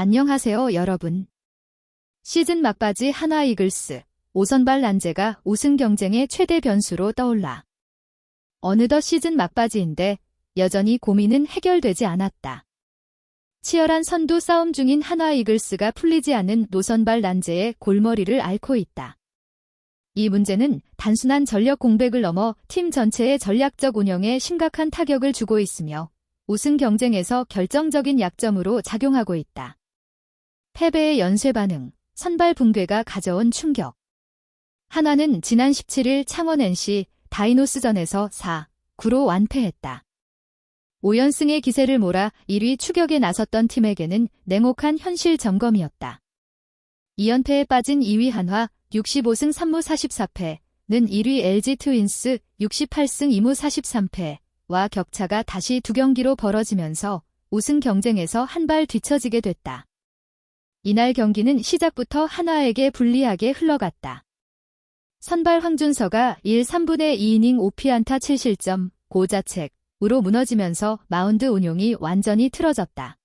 안녕하세요, 여러분. 시즌 막바지 하나 이글스, 오선발 란제가 우승 경쟁의 최대 변수로 떠올라. 어느덧 시즌 막바지인데 여전히 고민은 해결되지 않았다. 치열한 선두 싸움 중인 하나 이글스가 풀리지 않는 노선발 란제의 골머리를 앓고 있다. 이 문제는 단순한 전력 공백을 넘어 팀 전체의 전략적 운영에 심각한 타격을 주고 있으며 우승 경쟁에서 결정적인 약점으로 작용하고 있다. 패배의 연쇄 반응, 선발 붕괴가 가져온 충격. 하나는 지난 17일 창원 NC 다이노스전에서 4, 9로 완패했다. 5연승의 기세를 몰아 1위 추격에 나섰던 팀에게는 냉혹한 현실 점검이었다. 2연패에 빠진 2위 한화 65승 3무 44패는 1위 LG 트윈스 68승 2무 43패와 격차가 다시 두 경기로 벌어지면서 우승 경쟁에서 한 발 뒤처지게 됐다. 이날 경기는 시작부터 한화에게 불리하게 흘러갔다. 선발 황준서가 1, 3분의 2이닝 5피안타 7실점, 고자책으로 무너지면서 마운드 운용이 완전히 틀어졌다.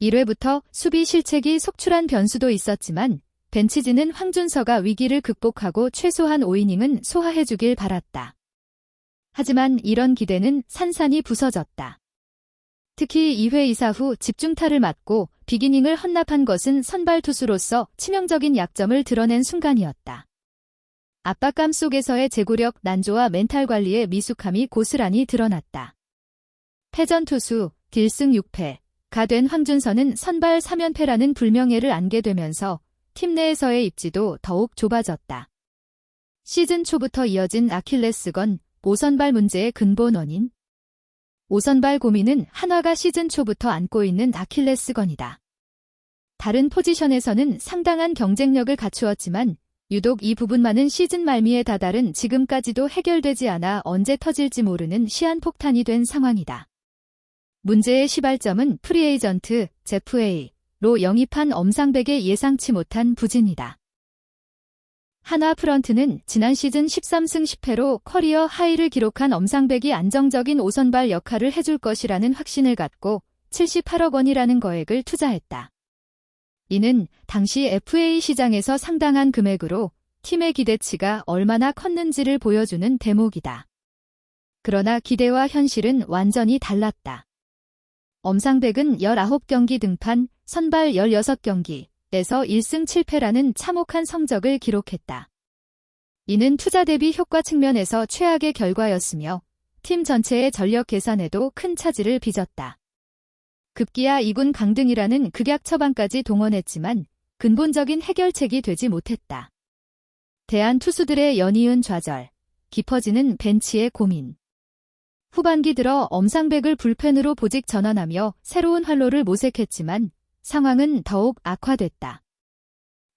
1회부터 수비 실책이 속출한 변수도 있었지만 벤치진은 황준서가 위기를 극복하고 최소한 5이닝은 소화해주길 바랐다. 하지만 이런 기대는 산산이 부서졌다. 특히 2회 이사 후 집중타를 맞고 비기닝을 헌납한 것은 선발 투수로서 치명적인 약점을 드러낸 순간이었다. 압박감 속에서의 제구력 난조와 멘탈 관리의 미숙함이 고스란히 드러났다. 패전 투수 딜승 6패 가 된 황준서는 선발 3연패라는 불명예를 안게 되면서 팀 내에서의 입지도 더욱 좁아졌다. 시즌 초부터 이어진 아킬레스건 오선발 문제의 근본 원인 오선발 고민은 한화가 시즌 초부터 안고 있는 아킬레스건이다. 다른 포지션에서는 상당한 경쟁력을 갖추었지만 유독 이 부분만은 시즌 말미에 다다른 지금까지도 해결되지 않아 언제 터질지 모르는 시한폭탄이 된 상황이다. 문제의 시발점은 프리에이전트 제프에이로 영입한 엄상백의 예상치 못한 부진이다. 하나 프런트는 지난 시즌 13승 10패로 커리어 하이를 기록한 엄상백이 안정적인 오선발 역할을 해줄 것이라는 확신을 갖고 78억 원이라는 거액을 투자했다. 이는 당시 FA 시장에서 상당한 금액으로 팀의 기대치가 얼마나 컸는지를 보여주는 대목이다. 그러나 기대와 현실은 완전히 달랐다. 엄상백은 19경기 등판, 선발 16경기에서 1승 7패라는 참혹한 성적을 기록했다. 이는 투자 대비 효과 측면에서 최악의 결과였으며 팀 전체의 전력 계산에도 큰 차질을 빚었다. 급기야 2군 강등이라는 극약 처방까지 동원했지만 근본적인 해결책이 되지 못했다. 대한 투수들의 연이은 좌절, 깊어지는 벤치의 고민. 후반기 들어 엄상백을 불펜으로 보직 전환하며 새로운 활로를 모색했지만 상황은 더욱 악화됐다.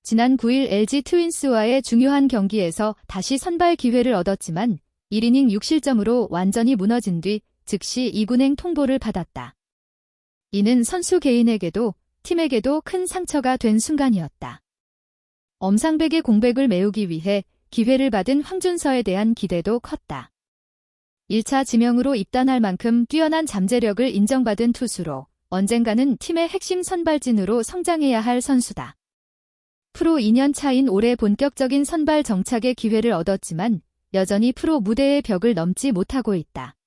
지난 9일 LG 트윈스와의 중요한 경기에서 다시 선발 기회를 얻었지만 1이닝 6실점으로 완전히 무너진 뒤 즉시 2군행 통보를 받았다. 이는 선수 개인에게도 팀에게도 큰 상처가 된 순간이었다. 엄상백의 공백을 메우기 위해 기회를 받은 황준서에 대한 기대도 컸다. 1차 지명으로 입단할 만큼 뛰어난 잠재력을 인정받은 투수로 언젠가는 팀의 핵심 선발진으로 성장해야 할 선수다. 프로 2년 차인 올해 본격적인 선발 정착의 기회를 얻었지만 여전히 프로 무대의 벽을 넘지 못하고 있다.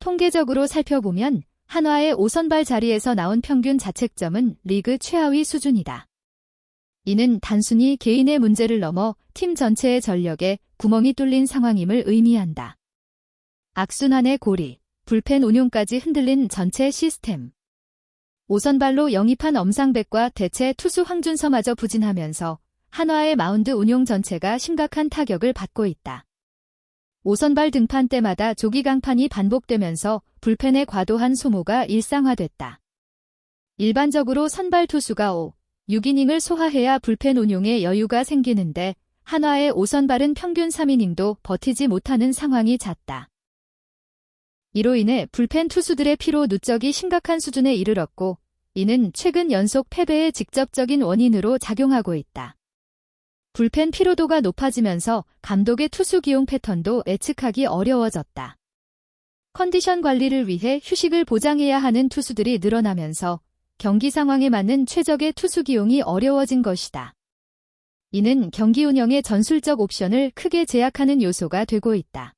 통계적으로 살펴보면 한화의 5선발 자리에서 나온 평균 자책점은 리그 최하위 수준이다. 이는 단순히 개인의 문제를 넘어 팀 전체의 전력에 구멍이 뚫린 상황임을 의미한다. 악순환의 고리, 불펜 운용까지 흔들린 전체 시스템. 5선발로 영입한 엄상백과 대체 투수 황준서마저 부진하면서 한화의 마운드 운용 전체가 심각한 타격을 받고 있다. 5선발 등판 때마다 조기 강판이 반복되면서 불펜의 과도한 소모가 일상화됐다. 일반적으로 선발 투수가 5, 6이닝을 소화해야 불펜 운용에 여유가 생기는데 한화의 5선발은 평균 3이닝도 버티지 못하는 상황이 잦다. 이로 인해 불펜 투수들의 피로 누적이 심각한 수준에 이르렀고 이는 최근 연속 패배의 직접적인 원인으로 작용하고 있다. 불펜 피로도가 높아지면서 감독의 투수 기용 패턴도 예측하기 어려워졌다. 컨디션 관리를 위해 휴식을 보장해야 하는 투수들이 늘어나면서 경기 상황에 맞는 최적의 투수 기용이 어려워진 것이다. 이는 경기 운영의 전술적 옵션을 크게 제약하는 요소가 되고 있다.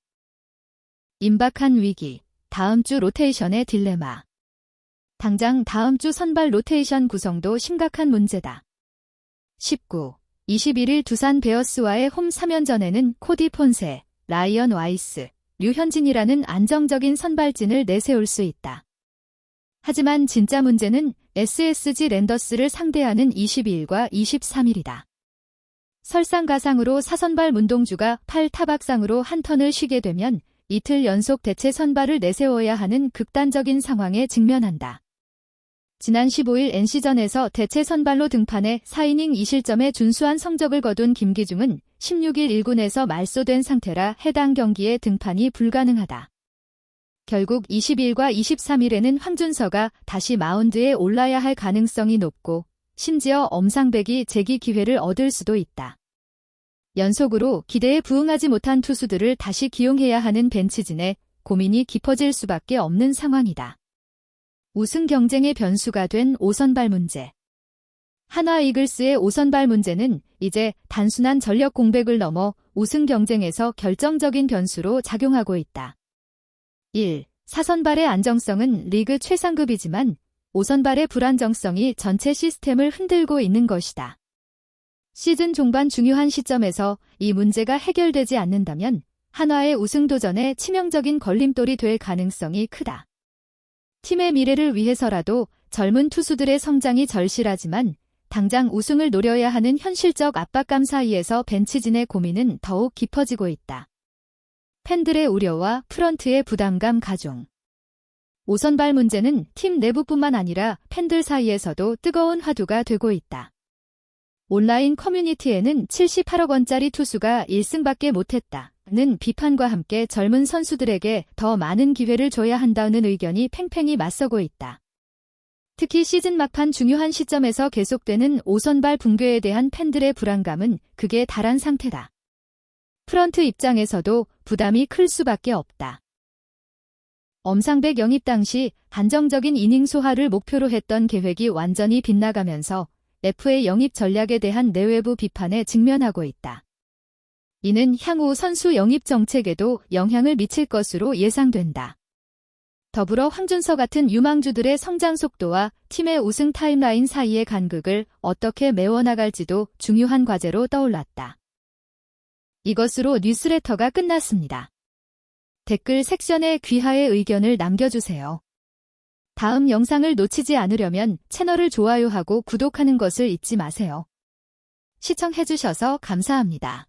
임박한 위기, 다음 주 로테이션의 딜레마. 당장 다음 주 선발 로테이션 구성도 심각한 문제다. 19. 21일 두산 베어스와의 홈 3연전에는 코디 폰세, 라이언 와이스, 류현진이라는 안정적인 선발진을 내세울 수 있다. 하지만 진짜 문제는 SSG 랜더스를 상대하는 22일과 23일이다. 설상가상으로 사선발 문동주가 8타박상으로 한 턴을 쉬게 되면 이틀 연속 대체 선발을 내세워야 하는 극단적인 상황에 직면한다. 지난 15일 NC전에서 대체 선발로 등판해 4이닝 2실점에 준수한 성적을 거둔 김기중은 16일 1군에서 말소된 상태라 해당 경기에 등판이 불가능하다. 결국 20일과 23일에는 황준서가 다시 마운드에 올라야 할 가능성이 높고 심지어 엄상백이 재기 기회를 얻을 수도 있다. 연속으로 기대에 부응하지 못한 투수들을 다시 기용해야 하는 벤치진에 고민이 깊어질 수밖에 없는 상황이다. 우승 경쟁의 변수가 된 5선발 문제. 하나 이글스의 5선발 문제는 이제 단순한 전력 공백을 넘어 우승 경쟁에서 결정적인 변수로 작용하고 있다. 1. 사선발의 안정성은 리그 최상급이지만 5선발의 불안정성이 전체 시스템을 흔들고 있는 것이다. 시즌 종반 중요한 시점에서 이 문제가 해결되지 않는다면 한화의 우승 도전에 치명적인 걸림돌이 될 가능성이 크다. 팀의 미래를 위해서라도 젊은 투수들의 성장이 절실하지만 당장 우승을 노려야 하는 현실적 압박감 사이에서 벤치진의 고민은 더욱 깊어지고 있다. 팬들의 우려와 프런트의 부담감 가중. 오선발 문제는 팀 내부뿐만 아니라 팬들 사이에서도 뜨거운 화두가 되고 있다. 온라인 커뮤니티에는 78억 원짜리 투수가 1승밖에 못했다. 는 비판과 함께 젊은 선수들에게 더 많은 기회를 줘야 한다는 의견이 팽팽히 맞서고 있다. 특히 시즌 막판 중요한 시점에서 계속되는 오선발 붕괴에 대한 팬들의 불안감은 극에 달한 상태다. 프런트 입장에서도 부담이 클 수밖에 없다. 엄상백 영입 당시 한정적인 이닝 소화를 목표로 했던 계획이 완전히 빗나가면서 F의 영입 전략에 대한 내외부 비판에 직면하고 있다. 이는 향후 선수 영입 정책에도 영향을 미칠 것으로 예상된다. 더불어 황준서 같은 유망주들의 성장 속도와 팀의 우승 타임라인 사이의 간극을 어떻게 메워나갈지도 중요한 과제로 떠올랐다. 이것으로 뉴스레터가 끝났습니다. 댓글 섹션에 귀하의 의견을 남겨주세요. 다음 영상을 놓치지 않으려면 채널을 좋아요하고 구독하는 것을 잊지 마세요. 시청해주셔서 감사합니다.